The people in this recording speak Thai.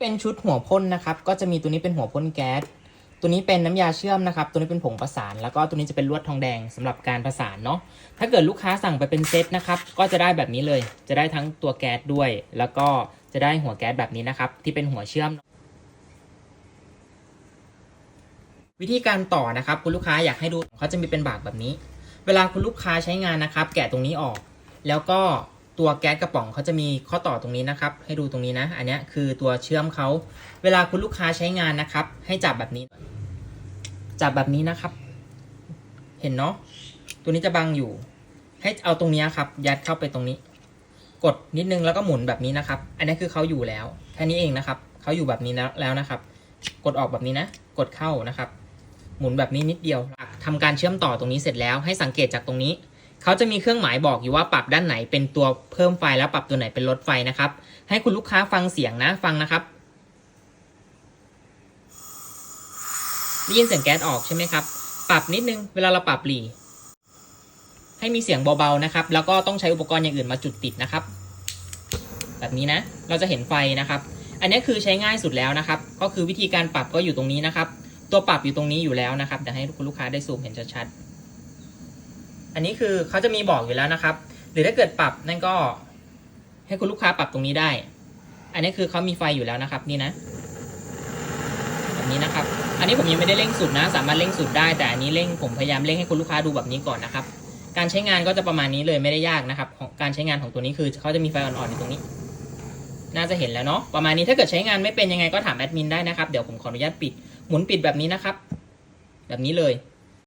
เป็นชุดหัวพ่นนะครับ ก็จะมีตัวนี้เป็นหัวพ่นแก๊ส ตัวนี้เป็นน้ำยาเชื่อมนะครับ ตัวนี้เป็นผงประสาน แล้วก็ตัวนี้จะเป็นลวดทองแดงสำหรับการประสานเนาะ ถ้าเกิดลูกค้าสั่งไปเป็นเซตนะครับ ก็จะได้แบบนี้เลย จะได้ทั้งตัวแก๊สด้วย แล้วก็จะได้หัวแก๊สแบบนี้นะครับ ที่เป็นหัวเชื่อม วิธีการต่อนะครับ คุณลูกค้าอยากให้ดูเขาจะมีเป็นบากแบบนี้ เวลาคุณลูกค้าใช้งานนะครับ แกะตรงนี้ออก แล้วก็ ตัวแก๊สกระป๋องเขาจะมีข้อต่อตรงนี้นะครับ ให้ดูตรงนี้นะ อันนี้คือตัวเชื่อมเขา เวลาคุณลูกค้าใช้งานนะครับ ให้จับแบบนี้ จับแบบนี้นะครับ เห็นเนาะ ตัวนี้จะบังอยู่ ให้เอาตรงนี้ครับ ยัดเข้าไปตรงนี้ กดนิดนึงแล้วก็หมุนแบบนี้นะครับ อันนี้คือเขาอยู่แล้ว แค่นี้เองนะครับ เขาอยู่แบบนี้แล้วแล้วนะครับ กดออกแบบนี้นะ กดเข้านะครับ หมุนแบบนี้นิดเดียวทำการเชื่อมต่อตรงนี้เสร็จแล้ว ให้สังเกตจากตรงนี้ เขาจะมีเครื่องหมายบอกอยู่ว่าปรับด้านไหนเป็นตัวเพิ่มไฟแล้วปรับตัวไหนเป็นลดไฟนะครับ ให้คุณลูกค้าฟังเสียงนะฟังนะครับได้ยินเสียงแก๊สออกใช่ไหมครับ ปรับนิดนึงเวลาเราปรับหลีให้มีเสียงเบาๆนะครับ แล้วก็ต้องใช้อุปกรณ์อย่างอื่นมาจุดติดนะครับ แบบนี้นะ เราจะเห็นไฟนะครับ อันนี้คือใช้ง่ายสุดแล้วนะครับ ก็คือวิธีการปรับก็อยู่ตรงนี้นะครับ ตัวปรับอยู่ตรงนี้อยู่แล้วนะครับเดี๋ยวให้คุณลูกค้าได้ซูมเห็นชัดๆ อันนี้คือเขาจะมีบอกอยู่แล้วนะครับ หรือถ้าเกิดปรับนั่นก็ให้คุณลูกค้าปรับตรงนี้ได้ อันนี้คือเขามีไฟอยู่แล้วนะครับ นี่นะแบบนี้นะครับ อันนี้ผมยังไม่ได้เร่งสุดนะ สามารถเร่งสุดได้แต่อันนี้เร่งผมพยายามเร่งให้คุณลูกค้าดูแบบนี้ก่อนนะครับ การใช้งานก็จะประมาณนี้เลยไม่ได้ยากนะครับ การใช้งานของตัวนี้คือเขาจะมีไฟอ่อนๆอยู่ตรงนี้ น่าจะเห็นแล้วเนาะประมาณนี้ถ้าเกิดใช้งานไม่เป็นยังไงก็ถามแอดมินได้นะครับเดี๋ยวผมขออนุญาตปิดหมุนปิดแบบนี้นะครับ แบบนี้เลย